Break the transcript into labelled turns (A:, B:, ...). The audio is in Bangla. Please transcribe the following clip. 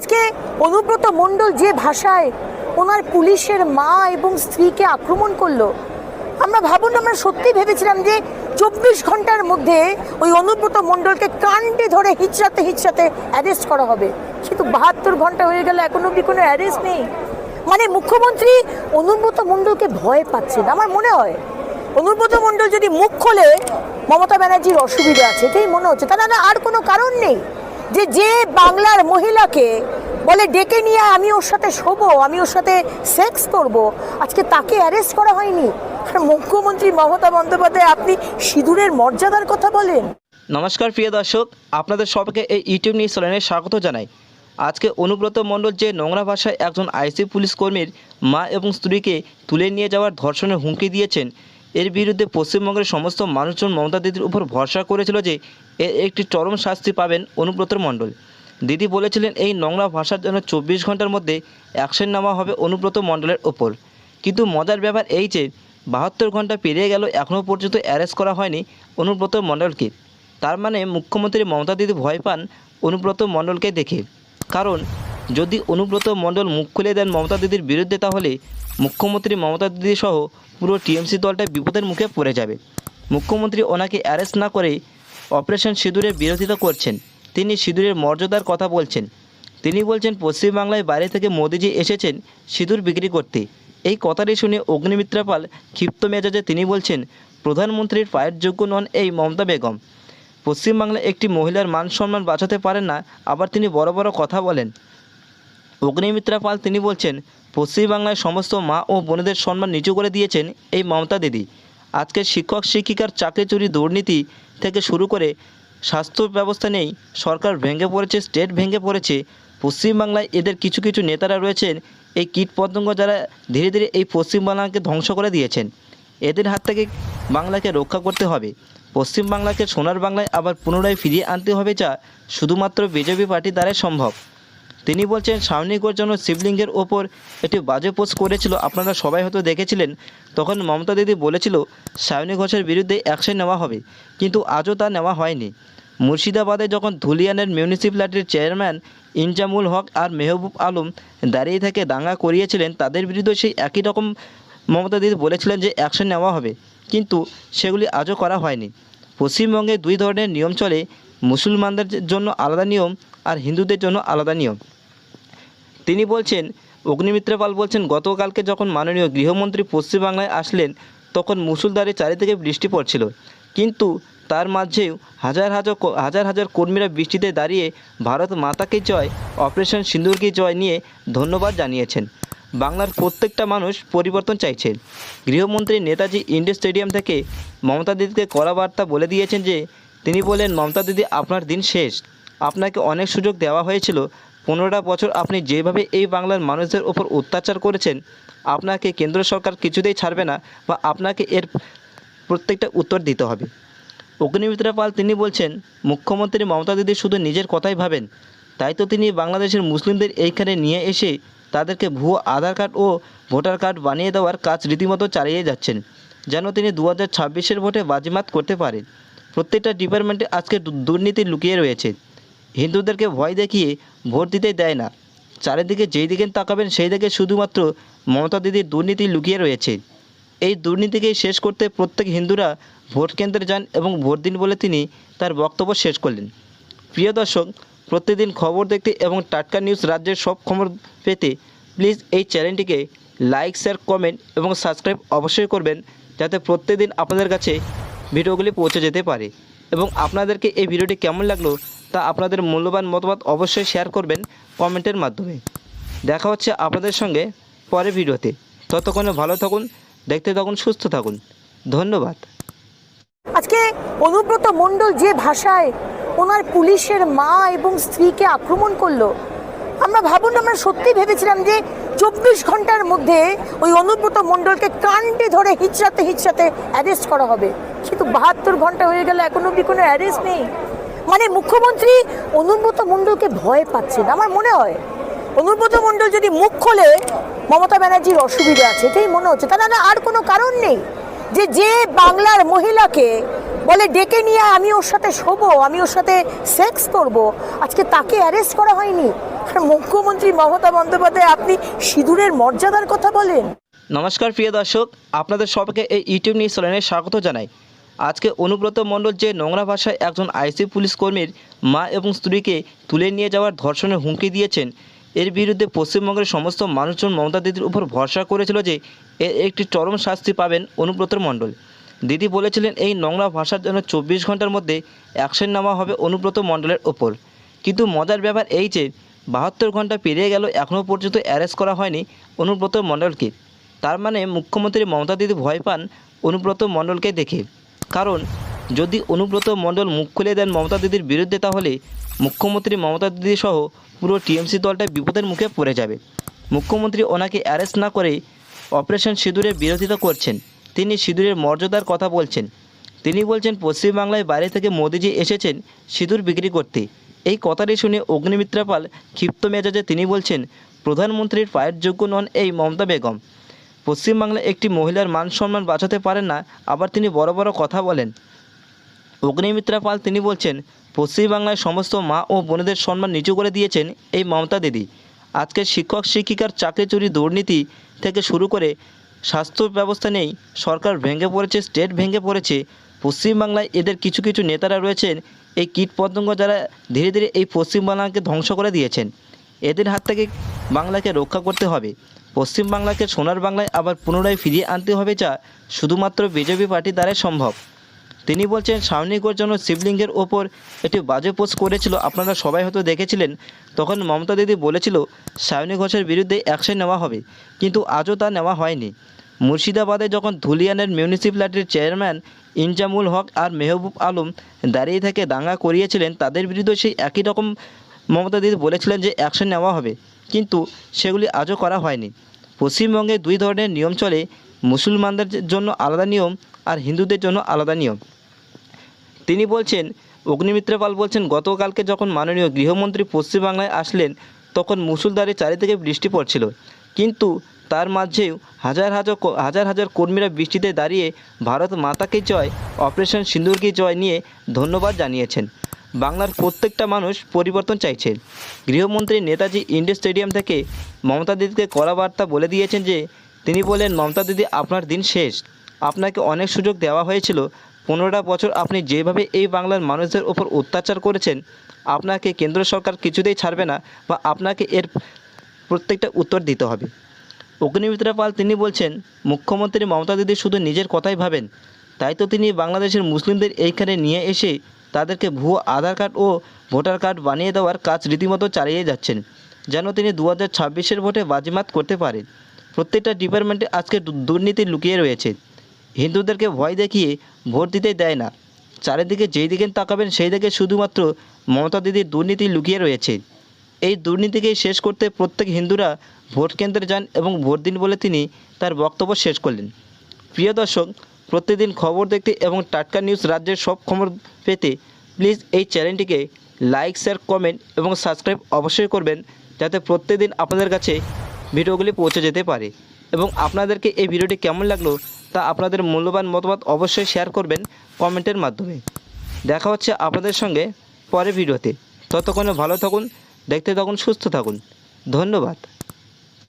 A: আজকে অনুব্রত মণ্ডল যে ভাষায় ওনার পুলিশের মা এবং স্ত্রীকে আক্রমণ করল, আমরা ভাবুন, আমরা সত্যি ভেবেছিলাম যে চব্বিশ ঘণ্টার মধ্যে ওই অনুব্রত মণ্ডলকে কাণ্ডে ধরে হিচড়াতে হিচড়াতে অ্যারেস্ট করা হবে। কিন্তু বাহাত্তর ঘণ্টা হয়ে গেল, এখন অব্দি কোনো অ্যারেস্ট নেই। মানে মুখ্যমন্ত্রী অনুব্রত মণ্ডলকে ভয় পাচ্ছেন, আমার মনে হয়। অনুব্রত মণ্ডল যদি মুখ খোলে, মমতা ব্যানার্জির অসুবিধা আছে, এটাই মনে হচ্ছে। তা না, আর কোনো কারণ নেই। যে যে বাংলার মহিলাকে বলে ডেকে নিয়ে আমি ওর সাথে শোবো, আমি ওর সাথে সেক্স করব, আজকে তাকে অ্যারেস্ট করা হয়নি। মুখ্যমন্ত্রী মমতা বন্দ্যোপাধ্যায়, আপনি সিঁদুরের মর্যাদার কথা বলেন।
B: নমস্কার প্রিয় দর্শক, আপনাদের সবাইকে এই ইউটিউব নিউজ চ্যানেলে স্বাগত জানাই। আজকে অনুব্রত মণ্ডল যে নোংরা ভাষায় একজন আইসি পুলিশ কর্মীর মা এবং স্ত্রীকে তুলে নিয়ে যাওয়ার ধর্ষণের হুমকি দিয়েছেন, এর বিরুদ্ধে পশ্চিমবঙ্গের সমস্ত মানুষজন মমতা দিদির উপর ভরসা করেছিল যে এর একটি চরম শাস্তি পাবেন অনুব্রত মণ্ডল। দিদি বলেছিলেন এই নোংরা ভাষার জন্য চব্বিশ ঘণ্টার মধ্যে অ্যাকশন নেওয়া হবে অনুব্রত মণ্ডলের ওপর। কিন্তু মজার ব্যাপার এই যে, বাহাত্তর ঘণ্টা পেরিয়ে গেল, এখনও পর্যন্ত অ্যারেস্ট করা হয়নি অনুব্রত মণ্ডলকে। তার মানে মুখ্যমন্ত্রী মমতা দিদি ভয় পান অনুব্রত মণ্ডলকে দেখে। কারণ যদি অনুব্রত মণ্ডল মুখ খুলে দেন মমতা দিদির বিরুদ্ধে, তাহলে মুখ্যমন্ত্রী মমতা দিদি সহ পুরো টিএমসি দলটা বিপদের মুখে পড়ে যাবে। মুখ্যমন্ত্রী ওনাকে অ্যারেস্ট না করে অপারেশন সিঁদুরের বিরোধিতা করছেন। তিনি সিঁদুরের মর্যাদার কথা বলছেন। তিনি বলছেন, পশ্চিমবাংলায় বাইরে থেকে মোদিজি এসেছেন সিঁদুর বিক্রি করতে। এই কথাটি শুনে অগ্নিমিত্রা পাল ক্ষিপ্ত মেজাজে তিনি বলছেন, প্রধানমন্ত্রীর পায়ের যোগ্য নন এই মমতা বেগম। পশ্চিমবাংলায় একটি মহিলার মান সম্মান বাঁচাতে পারেন না, আবার তিনি বড় বড় কথা বলেন। অগ্নিমিত্রা পাল তিনি বলছেন, পশ্চিমবাংলায় সমস্ত মা ও বোনেদের সম্মান নিচু করে দিয়েছেন এই মমতা দিদি। আজকে শিক্ষক, শিক্ষিকার চাকরি চুরি দুর্নীতি থেকে শুরু করে স্বাস্থ্য ব্যবস্থা নেই, সরকার ভেঙে পড়েছে স্টেট ভেঙে পড়েছে। পশ্চিমবাংলায় এদের কিছু কিছু নেতারা রয়েছেন, এই কীট পতঙ্গ যারা ধীরে ধীরে এই পশ্চিমবাংলাকে ধ্বংস করে দিয়েছেন। এদের হাত থেকে বাংলাকে রক্ষা করতে হবে। পশ্চিমবাংলাকে সোনার বাংলায় আবার পুনরায় ফিরিয়ে আনতে হবে যা শুধুমাত্র বিজেপি পার্টি দ্বারাই সম্ভব। তিনি বলছেন সামনিকর জন্য শিবলিঙ্গের ওপর একটি বাজে পোস্ট করেছিল। আপনারা সবাই হয়তো দেখেছিলেন, তখন মমতা দিদি বলেছিল, সায়নী ঘোষের বিরুদ্ধে অ্যাকশন নেওয়া হবে। কিন্তু আজও তা নেওয়া হয়নি। মুর্শিদাবাদে যখন ধুলিয়ানের মিউনিসিপ্যালিটির চেয়ারম্যান ইনজামুল হক আর মেহবুব আলম দাঁড়িয়ে থেকে দাঙ্গা করিয়েছিলেন, তাদের বিরুদ্ধে সেই একই রকম মমতা দিদি বলেছিলেন যে অ্যাকশন নেওয়া হবে। কিন্তু সেগুলি আজও করা হয়নি। পশ্চিমবঙ্গে দুই ধরনের নিয়ম চলে। মুসলমানদের জন্য আলাদা নিয়ম আর হিন্দুদের জন্য আলাদা নিয়ম। তিনি বলছেন, অগ্নিমিত্র পাল বলছেন, গতকালকে যখন মাননীয় গৃহমন্ত্রী পশ্চিমবাংলায় আসলেন, তখন মুসুলধারে চারিদিকে বৃষ্টি পড়ছিল। কিন্তু তার মাঝেও হাজার হাজার হাজার হাজার কর্মীরা বৃষ্টিতে দাঁড়িয়ে ভারত মাতাকে জয়, অপারেশন সিন্দুরকে জয় নিয়ে ধন্যবাদ জানিয়েছেন। বাংলার প্রত্যেকটা মানুষ পরিবর্তন চাইছেন গৃহমন্ত্রী নেতাজি ইন্ডোর স্টেডিয়াম থেকে মমতা দিদিকে কড়া বার্তা বলে দিয়েছেন যে, তিনি বলেন মমতা দিদি, আপনার দিন শেষ। আপনাকে অনেক সুযোগ দেওয়া হয়েছিল। পনেরোটা বছর আপনি যেভাবে এই বাংলার মানুষদের ওপর অত্যাচার করেছেন, আপনাকে কেন্দ্র সরকার কিছুতেই ছাড়বে না বা আপনাকে এর প্রত্যেকটা উত্তর দিতে হবে। অগ্নিমিত্রা পাল তিনি বলছেন, মুখ্যমন্ত্রী মমতা দিদি শুধু নিজের কথাই ভাবেন। তাই তো তিনি বাংলাদেশের মুসলিমদের এইখানে নিয়ে এসে তাদেরকে ভুয়ো আধার কার্ড ও ভোটার কার্ড বানিয়ে দেওয়ার কাজ রীতিমতো চালিয়ে যাচ্ছেন, যেন তিনি দু হাজার ভোটে বাজিমাত করতে পারেন। প্রত্যেকটা ডিপার্টমেন্টে আজকে দুর্নীতি লুকিয়ে রয়েছে। হিন্দুদেরকে ভয় দেখিয়ে ভোট দিতে দেয় না। চারিদিকে যেই দিকে তাকাবেন, সেই দিকে শুধুমাত্র মমতা দিদির দুর্নীতি লুকিয়ে রয়েছে। এই দুর্নীতিকে শেষ করতে প্রত্যেক হিন্দুরা ভোট কেন্দ্রে যান এবং ভোট দিন বলে তিনি তার বক্তব্য শেষ করলেন। প্রিয় দর্শক, প্রতিদিন খবর দেখতে এবং টাটকা নিউজ রাজ্যের সব খবর পেতে প্লিজ এই চ্যানেলটিকে লাইক, শেয়ার, কমেন্ট এবং সাবস্ক্রাইব অবশ্যই করবেন যাতে প্রত্যেকদিন আপনাদের কাছে ভিডিওগুলি পৌঁছে যেতে পারে। এবং আপনাদেরকে এই ভিডিওটি কেমন লাগল তা আপনাদের মূল্যবান মতামত অবশ্যই শেয়ার করবেন কমেন্টের মাধ্যমে। দেখা হচ্ছে আপনাদের সঙ্গে পরের ভিডিওতে। ততক্ষণে ভালো থাকুন, দেখতে থাকুন, সুস্থ থাকুন। ধন্যবাদ।
A: আজকে অনুব্রত মণ্ডল যে ভাষায় ওনার পুলিশের মা এবং স্ত্রীকে আক্রমণ করল, আমরা ভাবুন, আমরা সত্যি ভেবেছিলাম যে চব্বিশ ঘণ্টার মধ্যে ওই অনুব্রত মণ্ডলকে কাণ্ডে ধরে হিচড়াতে হিচড়াতে অ্যারেস্ট করা হবে। কিন্তু বাহাত্তর ঘণ্টা হয়ে গেল, এখন অব্দি কোনো অ্যারেস্ট নেই। মানে মুখ্যমন্ত্রী অনুব্রত মণ্ডলকে ভয় পাচ্ছেন আমার মনে হয়। অনুব্রত মণ্ডল যদি মুখ খোলে, মমতা ব্যানার্জির অসুবিধা আছে, এটাই মনে হচ্ছে। তা না আর কোনো কারণ নেই যে যে বাংলার মহিলাকে বলে, ডেকে নিয়ে আমি ওর সাথে শোবো, আমি ওর সাথে সেক্স করব। আজকে তাকে অ্যারেস্ট করা হয়নি। আর মুখ্যমন্ত্রী মমতা বন্দ্যোপাধ্যায়, আপনি সিঁদুরের মর্যাদার কথা বলেন।
B: নমস্কার, প্রিয় দর্শক। আপনাদের সবাইকে এই ইউটিউব নিউজ চ্যানেলে স্বাগত জানাই। আজকে অনুব্রত মণ্ডল যে নোংরা ভাষায় একজন আইসি পুলিশ কর্মীর মা এবং স্ত্রীকে তুলে নিয়ে যাওয়ার ধর্ষণের হুমকি দিয়েছেন, এর বিরুদ্ধে পশ্চিমবঙ্গের সমস্ত মানুষজন মমতা দিদির উপর ভরসা করেছিল যে এর একটি চরম শাস্তি পাবেন অনুব্রত মণ্ডল। দিদি বলেছিলেন, এই নোংরা ভাষার জন্য চব্বিশ ঘণ্টার মধ্যে অ্যাকশন নেওয়া হবে অনুব্রত মণ্ডলের ওপর কিন্তু মজার ব্যাপার এই যে, বাহাত্তর ঘণ্টা পেরিয়ে গেল, এখনও পর্যন্ত অ্যারেস্ট করা হয়নি অনুব্রত মণ্ডলকে। তার মানে মুখ্যমন্ত্রী মমতা দিদি ভয় পান অনুব্রত মণ্ডলকে দেখে। কারণ, যদি অনুব্রত মণ্ডল মুখ খুলে দেন মমতা দিদির বিরুদ্ধে, তাহলে মুখ্যমন্ত্রী মমতা দিদি সহ পুরো টিএমসি দলটা বিপদের মুখে পড়ে যাবে। মুখ্যমন্ত্রী ওনাকে অ্যারেস্ট না করে অপারেশন সিঁদুরের বিরোধিতা করছেন। তিনি সিঁদুরের মর্যাদার কথা বলছেন। তিনি বলছেন, পশ্চিমবাংলায় বাইরে থেকে মোদিজি এসেছেন সিঁদুর বিক্রি করতে। এই কথাটি শুনে অগ্নিমিত্রা পাল ক্ষিপ্ত মেজাজে তিনি বলছেন, প্রধানমন্ত্রীর পায়ের যোগ্য নন এই মমতা বেগম। পশ্চিমবাংলায় একটি মহিলার মান সম্মান বাঁচাতে পারেন না, আবার তিনি বড় বড় কথা বলেন। অগ্নিমিত্রা পাল তিনি বলছেন, পশ্চিমবাংলায় সমস্ত মা ও বোনেদের সম্মান নিচু করে দিয়েছেন এই মমতা দিদি। আজকে শিক্ষক, শিক্ষিকার চাকরি চুরি দুর্নীতি থেকে শুরু করে স্বাস্থ্য ব্যবস্থা নেই, সরকার ভেঙে পড়েছে, স্টেট ভেঙে পড়েছে। পশ্চিমবাংলায় এদের কিছু কিছু নেতারা রয়েছেন, এই কীট পতঙ্গ যারা ধীরে ধীরে এই পশ্চিমবাংলাকে ধ্বংস করে দিয়েছেন। এদের হাত থেকে বাংলাকে রক্ষা করতে হবে। পশ্চিমবাংলাকে সোনার বাংলায় আবার পুনরায় ফিরিয়ে আনতে হবে যা শুধুমাত্র বিজেপি পার্টি দ্বারাই সম্ভব। তিনি বলছেন সামনিকর জন্য শিবলিঙ্গের ওপর একটি বাজে পোস্ট করেছিল, আপনারা সবাই হয়তো দেখেছিলেন। তখন মমতা দিদি বলেছিল, সায়নী ঘোষের বিরুদ্ধে অ্যাকশন নেওয়া হবে। কিন্তু আজও তা নেওয়া হয়নি। মুর্শিদাবাদে যখন ধুলিয়ানের মিউনিসিপ্যালিটির চেয়ারম্যান ইনজামুল হক আর মেহবুব আলম দাঁড়িয়ে থেকে দাঙ্গা করিয়েছিলেন, তাদের বিরুদ্ধে সেই একই রকম মমতা দিদি বলেছিলেন যে অ্যাকশন নেওয়া হবে। কিন্তু সেগুলি আজও করা হয়নি। পশ্চিমবঙ্গে দুই ধরনের নিয়ম চলে, মুসলমানদের জন্য আলাদা নিয়ম আর হিন্দুদের জন্য আলাদা নিয়ম। তিনি বলছেন, অগ্নিমিত্র পাল বলছেন, গতকালকে যখন মাননীয় গৃহমন্ত্রী পশ্চিমবাংলায় আসলেন, তখন মুসুলধারে চারিদিকে বৃষ্টি পড়ছিল। কিন্তু তার মাঝেও হাজার হাজার হাজার হাজার কর্মীরা বৃষ্টিতে দাঁড়িয়ে ভারত মাতাকে জয়, অপারেশন সিন্দুরকে জয় নিয়ে ধন্যবাদ জানিয়েছেন। বাংলার প্রত্যেকটা মানুষ পরিবর্তন চাইছে। গৃহমন্ত্রী নেতাজি ইন্ডোর স্টেডিয়াম থেকে মমতা দিদিকে কড়া বার্তা বলে দিয়েছেন যে, তিনি বলেন মমতা দিদি, আপনার দিন শেষ। আপনাকে অনেক সুযোগ দেওয়া হয়েছিল। পনেরোটা বছর আপনি যেভাবে এই বাংলার মানুষদের ওপর অত্যাচার করেছেন, আপনাকে কেন্দ্র সরকার কিছুতেই ছাড়বে না বা আপনাকে এর প্রত্যেকটা উত্তর দিতে হবে। অগ্নিমিত্রা পাল তিনি বলছেন, মুখ্যমন্ত্রী মমতা দিদি শুধু নিজের কথাই ভাবেন। তাই তো তিনি বাংলাদেশের মুসলিমদের এইখানে নিয়ে এসে তাদেরকে ভুয়ো আধার কার্ড ও ভোটার কার্ড বানিয়ে দেওয়ার কাজ রীতিমতো চালিয়ে যাচ্ছেন, যেন তিনি দু হাজার ছাব্বিশের ভোটে বাজিমাত করতে পারেন। প্রত্যেকটা ডিপার্টমেন্টে আজকে দুর্নীতি লুকিয়ে রয়েছে। হিন্দুদেরকে ভয় দেখিয়ে ভোট দিতে দেয় না। চারিদিকে যেই দিকে তাকাবেন, সেই দিকে শুধুমাত্র মমতা দিদির দুর্নীতি লুকিয়ে রয়েছে। এই দুর্নীতিকে শেষ করতে প্রত্যেক হিন্দুরা ভোট কেন্দ্রে যান এবং ভোট দিন বলে তিনি তার বক্তব্য শেষ করলেন। প্রিয় দর্শক প্রতিদিন খবর দেখতে এবং টাটকা নিউজ রাজ্যের সব খবর পেতে প্লিজ এই চ্যানেলটিকে লাইক শেয়ার কমেন্ট এবং সাবস্ক্রাইব অবশ্যই করবেন যাতে প্রত্যেকদিন আপনাদের কাছে ভিডিওগুলি পৌঁছে যেতে পারে এবং আপনাদেরকে এই ভিডিওটি কেমন লাগল তা আপনাদের মূল্যবান মতামত অবশ্যই শেয়ার করবেন কমেন্টের মাধ্যমে। দেখা হচ্ছে আপনাদের সঙ্গে পরে ভিডিওতে। ততক্ষণে ভালো থাকুন, দেখতে থাকুন, সুস্থ থাকুন। ধন্যবাদ।